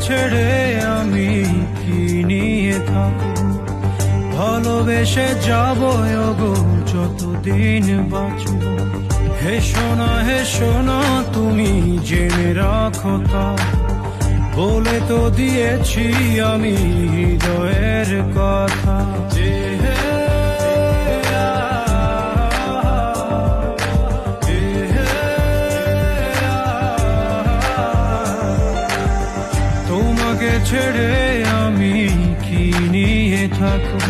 ছেড়ে আমি কি নিয়ে থাকব? ভালোবেসে যাব গো যতদিন বাঁচব। হে সোনা হে সোনা, তুমি জেনে রাখো তা। বলে তো দিয়েছি আমি হৃদয়ের কথা। যে ছেড়ে আমি কি নিয়ে থাকব?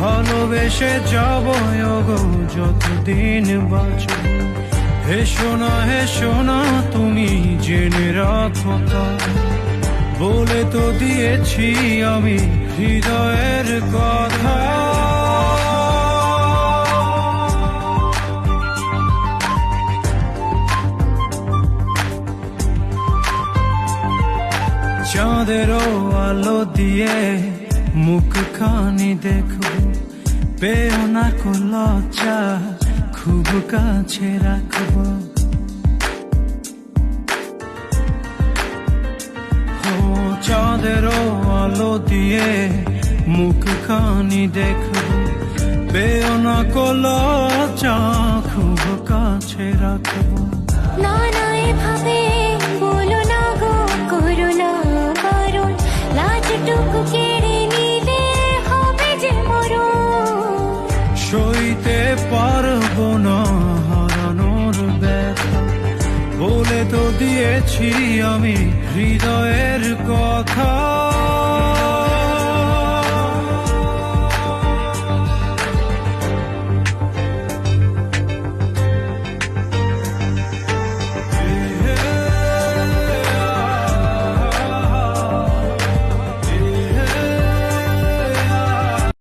ভালোবেসে যাব গো যতদিন বাঁচব হে সোনা হে সোনা তুমি জেনে রাখো। বলে তো দিয়েছি আমি হৃদয়ের কথা। চাঁদেরও আলো দিয়ে মুখ খানি দেখো পেও না কো লজ্জা, খুব কাছে রাখব। চাঁদেরও আলো দিয়ে মুখ খানি দেখো পেও না কো লজ্জা, খুব কাছে রাখব। তো দিয়েছি আমি হৃদয়ের কথা।